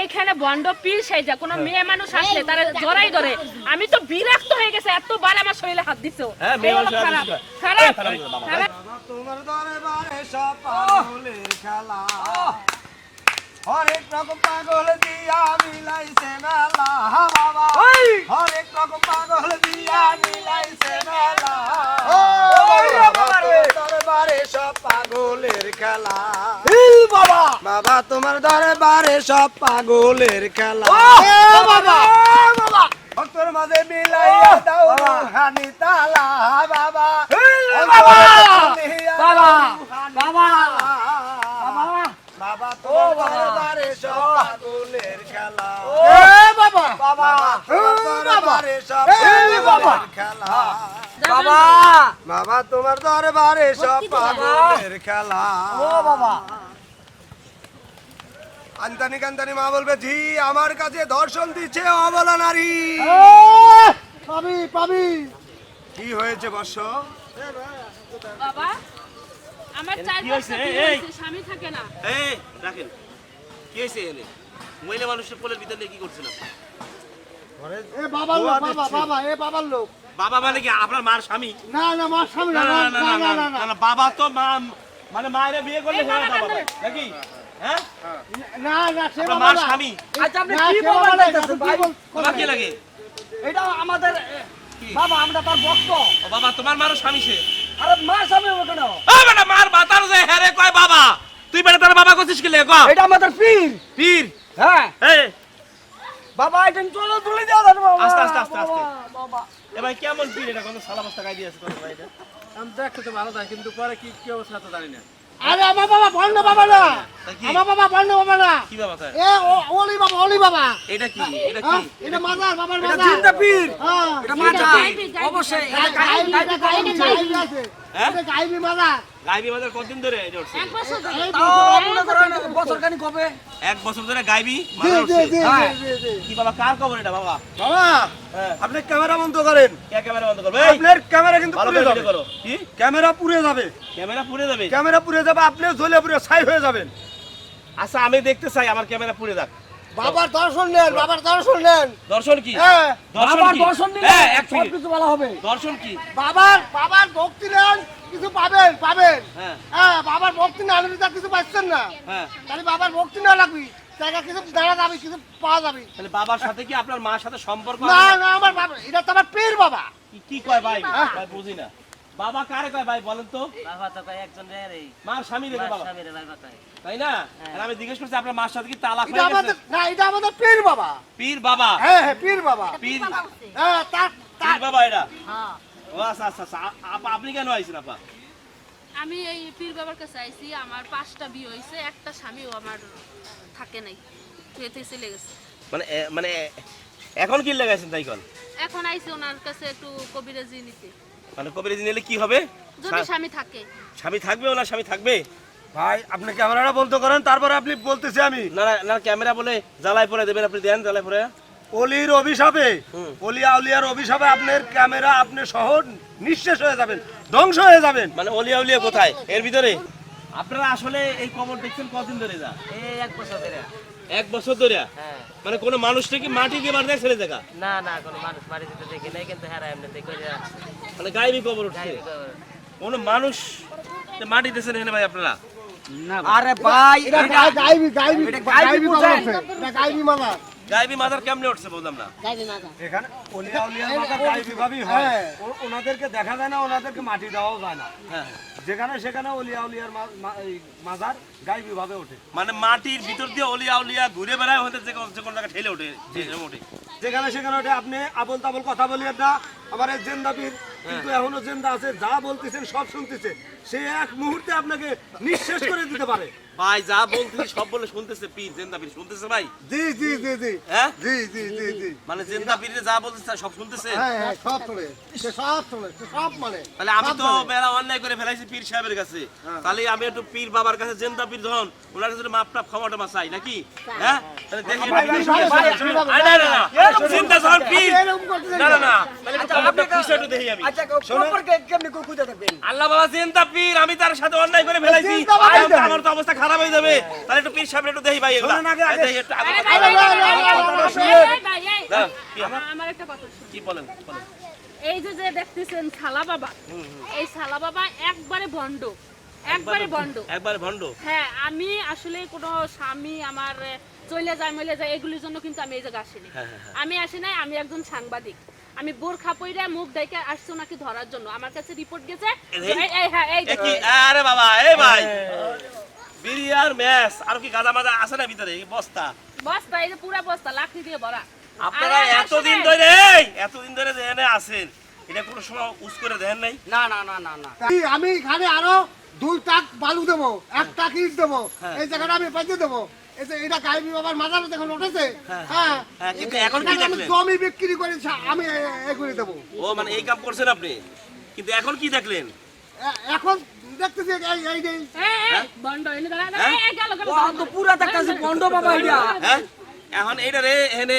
এইখানে বন্ড পীর সাইজা কোনো মেয়ে মানুষ আসলে তারা জড়াই ধরে। আমি তো বিরক্ত হয়ে গেছে এতবার আমার শরীরে হাত দিছো। হ্যাঁ, মেয়ে এই হলো মানুষ হাত খারাপ দিছে। খারাপ এই, খারাপ বাবা। খারাপ তোমার দরবারে সব পাগলের খেলা। হরেক রকম পাগল দিয়া মিলাইছে মেলা। বাবা হরেক রকম পাগল দিয়া মিলাইছে মেলা। দরবারে সব পাগলের খেলা। বাবা! বাবা তোমার দরবারে সব পাগলের খেলা। বাবা! ভক্তর মাঝে মিলাইয়া দাও হানি তালা বাবা। বাবা! বাবা বাবা! বাবা! তো দরবারে সব পাগলের খেলা। বাবা! বাবা সব পাগলের খেলা। বাবা! বাবা তোমার দরবারে সব পাগলের খেলা। ও বাবা। আন্তানি কান্তানি মা বলবে জি আমার কাছে দর্শন দিচ্ছে অবলা নারী। পাবি পাবি। কি হয়েছে বর্ষ? বাবা আমার চার হয়েছে, স্বামী থাকে না। এই রাখেন। কি হয়েছে এনে? মহিলা মানুষের কোলের ভিতরে কি করছেন আপনি? এ বাবার লোক বাবা বাবা এ বাবার লোক। বাবা মানে কি আপনার মার স্বামী না না মার সামনে না না না না না না, বাবা তো মা মানে মায়ের বিয়ে করলে হয় না বাবা, নাকি হ্যাঁ না না সে বাবা মার স্বামী আচ্ছা আপনি কি সে বলবেন বাবা না, ভাই? কি বল- তোমার কি লাগে এটা আমাদের বাবা আমরা তার ভক্ত ও বাবা তোমার মারও স্বামী সে আরে মার সামনে হবে কেন ও বেটা মার মাতার যে হ্যারে কয় বাবা তুই বেটা তার বাবা করছিস কি লেগে এটা আমাদের পীর পীর হ্যাঁ এই বাবা এটা চলো তুলে যাবে বাবা। আস্তে, আস্তে, আস্তে, আস্তে। বাবা, এ ভাই কেমন পীর এটা? কোন সালা বস্তা গাই দিয়েছে তোর ভাই এটা আমি দেখতে তো ভালো থাকে কিন্তু পরে কি কি অবস্থা তো জানি না। আরে আমার বাবা বন্ধ বাবা না। আমার বাবা বন্ধ বাবা না। কি বাবা তার? এ ওলি বাবা ওলি বাবা। এটা কি? এটা কি? হ্যাঁ, এটা মাজার বাবার মাজার এটা জিন্দা পীর। হ্যাঁ। এটা গাইবি। অবশ্যই এটা গাই- গাই- গাইবি, গাইবি, গাইবি আছে। হ্যাঁ? এটা গাইবি মাজার। গাইবি আমাদের কতদিন ধরে উঠছে এক বছর ধরে। এক বছর গাইবি। কি বাবা কার খবর এটা বাবা? বাবা হ্যাঁ। আপনি ক্যামেরা বন্ধ করেন। ক্যামেরা বন্ধ করবে? আপনার ক্যামেরা কিন্তু ভালো পুড়ে যাবে। কি? ক্যামেরা পুড়ে যাবে। ক্যামেরা পুড়ে যাবে। ক্যামেরা পুড়ে যাবে আপনি জ্বলে পুড়ে ছাই হয়ে যাবেন। আচ্ছা আমি দেখতে চাই আমার ক্যামেরা পুড়ে যাক। বাবার দর্শন নেন বাবার দর্শন নেন। দর্শন কি? হ্যাঁ বাবার দর্শন হ্যাঁ, এক মিনিট। কিছু ভালো হবে। দর্শন কি? বাবার বাবার ভক্তি নেন কিছু পাবেন পাবেন। হ্যাঁ। হ্যাঁ বাবার ভক্তি না হলে তো কিছু পাচ্ছেন না। হ্যাঁ। তাহলে বাবার ভক্তি না লাগবি জায়গা কিছু দাঁড়া যাবে কিছু পাওয়া যাবে। তাহলে বাবার সাথে কি আপনার মার সাথে সম্পর্ক না না আমার বাবা এটা তো আমার পীর বাবা। কি- কি কয় ভাই? ভাই বুঝি না। বাবা কারে কয় ভাই বলেন তো? বাবা তো কয় একজন রে রে। মার স্বামী রেখে বাবা। স্বামীরে বাবা কয় তাই না? আর আমি জিজ্ঞেস করছি আপনার মার সাথে কি তালাক এটা হয়ে আমাদের গেছে? না এটা আমাদের পীর বাবা। পীর বাবা? হ্যাঁ হ্যাঁ পীর বাবা। পীর হ্যাঁ তার পীর বাবা এটা? হ্যাঁ। ও আচ্ছা আচ্ছা আচ্ছা। আপা আপনি কেন আইছেন আপা? আমি এই পীর বাবার কাছে আইছি আমার পাঁচটা বিয়ে হইছে একটা স্বামীও আমার থাকে নাই বিয়েতে চলে গেছে। মানে মানে এখন কি লাগাইছেন তাই কল এখন আইছি ওনার কাছে একটু কবিরাজি নিতে। মানে কবিরাজি নিলে কি হবে? যদি স্বামী থাকে। স্বামী থাকবে ওনার স্বামী থাকবে? ভাই আপনি ক্যামেরাটা বন্ধ করেন তারপরে আপনি বলতেছি আমি। না না না ক্যামেরা বলে জ্বালাই পরে দেবেন আপনি দেন জ্বালাই পরে। অলির অভিশাপে হুম। অলিয়া উলিয়ার অভিশাপে আপনার ক্যামেরা আপনি সহ নিঃশেষ হয়ে যাবেন ধ্বংস হয়ে যাবেন। মানে অলিয়া উলিয়া কোথায়? এর ভিতরে? আপনারা আসলে এই কবর দেখছেন কতদিন ধরে যা? এই এক বছর ধরে। এক বছর ধরে? হ্যাঁ। মানে কোন মানুষটা কি মাটি দিয়ে মারতে ছেড়ে দেখা না না কোনো মানুষ মাটি দিতে দেখি নাই কিন্তু হ্যাঁ এমনি দেখে মানে গায়েবি কবর উঠছে। কোন মানুষ মাটি দিয়েছেন এখানে ভাই আপনারা? আরে ভাই এটা গায়েবি গায়েবি গাইবি মালা গায়েবি মাথার কেমনে উঠছে বললাম না? গায়েবি মাদার গায়েবী ও- ওনাদেরকে দেখা যায় না ওনাদেরকে মাটি দেওয়াও যায় না। হ্যাঁ। যেখানে সেখানে অলিয়া উলিয়ার মাজার গায়েবী ভাবে ওঠে। মানে মাটির ভিতর দিয়ে অলিয়া উলিয়া ঘুরে বেড়ায় হতে যে কোন- কোনো জায়গায় ঠেলে ওঠে ওঠে। যেখানে সেখানে ওঠে। আপনি আবল তাবল কথা বলিয়েন না। আমার এই জেন্দাবির কিন্তু এখনও জেন্দা আছে যা বলতেছেন সব শুনতেছে। সে এক মুহূর্তে আপনাকে নিঃশেষ করে দিতে পারে। ভাই যা বলতেছি সব বলে শুনতেছে পীর জেন্দা পীর। শুনতেছে ভাই? জি জি জি জি। হ্যাঁ? জি জি জি জি। মানে জেন্দা পীরে যা বলতেছে সব শুনতেছে হ্যাঁ হ্যাঁ সব চলে সে সব চলে সে সব মানে তাহলে আমি তো মেলা অন্যায় করে ফেলাইছি পীর সাহেবের কাছে তাহলে আমি একটু পীর বাবার কাছে জেন্দা পীর ধন ওনার কাছে মাপ টাপ ক্ষমা টমা চাই নাকি হ্যাঁ তাহলে দেখি না, না, চিন্তা পীর না না না আচ্ছা আল্লাহ বাবা চিন্তা পীর আমি তার সাথে অন্যায় করে ফেলাইছি। আমার তো অবস্থা খারাপ হয়ে যাবে তাহলে একটু পীর সাহেব একটু দেখি ভাই? আমার- একটা। কি বলেন বলেন। এই যে যে দেখতেছেন সালা বাবা এই সালা বাবা একবারে ভণ্ড একবারে ভণ্ড। একবার ভন্ড হ্যাঁ আমি আসলে কোনো স্বামী আমার চলে যায় মলে যায় এগুলির জন্য কিন্তু আমি এই জায়গায় আসিনি। হ্যাঁ, হ্যাঁ, হ্যাঁ। আমি আসি নাই আমি একজন সাংবাদিক। আমি বোরখা পইরা মুখ দেখে আসছো নাকি ধরার জন্য? আমার কাছে রিপোর্ট গেছে এই? হ্যাঁ এই কি আরে বাবা এই ভাই। বিরিয়ার ম্যাচ আর কি গাদা মাজা আছে না ভিতরে? এই বস্তা। বস্তা এই যে পুরা বস্তা লাঠি দিয়ে ভরা। আপনারা এতদিন ধরে এতদিন ধরে যে এনে আছেন এটা কোনো সময় উস করে দেন নাই? না না না না না। আমি এখানে আরও দুই টাক বালু দেবো এক টাক ইট দেবো হ্যাঁ। এই জায়গাটা আমি পাইতে দেবো। এটা গাইবি বাবার মাথার যখন উঠেছে হ্যাঁ। হ্যাঁ, কিন্তু এখন কি দেখলেন? জমি বিক্রি করে আমি এ- এগুলি দেবো। ও মানে এই কাম করছেন আপনি? কিন্তু এখন কি দেখলেন? এখন দেখতেছি এই এই এই, এই, বন্ড এনে দাঁড়া, দাঁড়া? এই, এই, গেল, গেল, ও গেল। তো পুরা দেখতাছি বন্ধ বাবা এটা হ্যাঁ? এখন এইটা রে এনে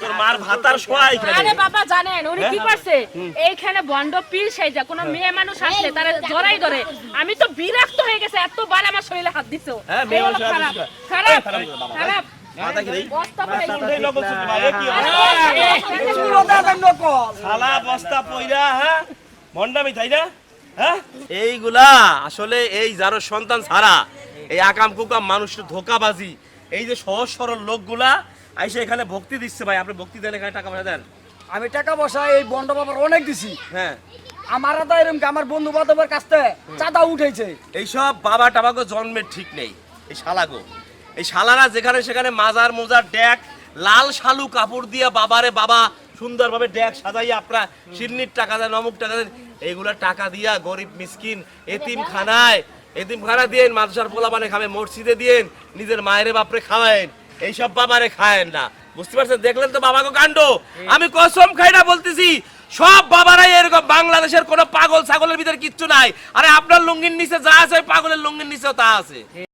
তোর মার ভাতার শোয়া আরে বাবা জানেন উনি কি করছে? এইখানে বন্ড পীর সেই যা কোনো মেয়ে মানুষ আসলে তারা জড়াই ধরে। আমি তো বিরক্ত হয়ে গেছে এতবার আমার শরীরে হাত দিছো। হ্যাঁ, খারাপ খারাপ হয়? হ্যাঁ হ্যাঁ? এইগুলা আসলে এই যারো সন্তান ছাড়া এই আকাম কুকাম মানুষের ধোকাবাজি এই যে সহজ সরল লোকগুলা আইসে এখানে ভক্তি দিচ্ছে ভাই আপনি ভক্তি দেন এখানে টাকা পয়সা দেন। আমি টাকা পয়সা এই বন্ধ বাবার অনেক দিছি। হ্যাঁ। আমার তো এরকম আমার বন্ধু বান্ধবের কাছ থেকে চাঁদা উঠেছে। এইসব বাবা টাবাগো জন্মের ঠিক নেই এই শালাগো। এই শালারা যেখানে সেখানে মাজার মোজার ড্যাক লাল শালু কাপড় দিয়ে বাবারে বাবা সুন্দরভাবে ড্যাক সাজাইয়া আপনার শিরনির টাকা দেন অমুক টাকা দেন এইগুলা টাকা দিয়া গরিব মিসকিন এতিম খানায় এতিম খানা দিয়েন মাদ্রাসার পোলা মানে খাবে মসজিদে দিয়েন নিজের মায়ের বাপরে খাওয়ায়েন। এইসব বাবারে খায় না। বুঝতে পারছেন? দেখলেন তো বাবাকে কাণ্ড? আমি কসম খাই না বলতেছি, সব বাবারাই এরকম বাংলাদেশের কোন পাগল ছাগলের ভিতরে কিচ্ছু নাই। আরে আপনার লুঙ্গির নিচে যা আছে পাগলের লুঙ্গির নিচেও তা আছে।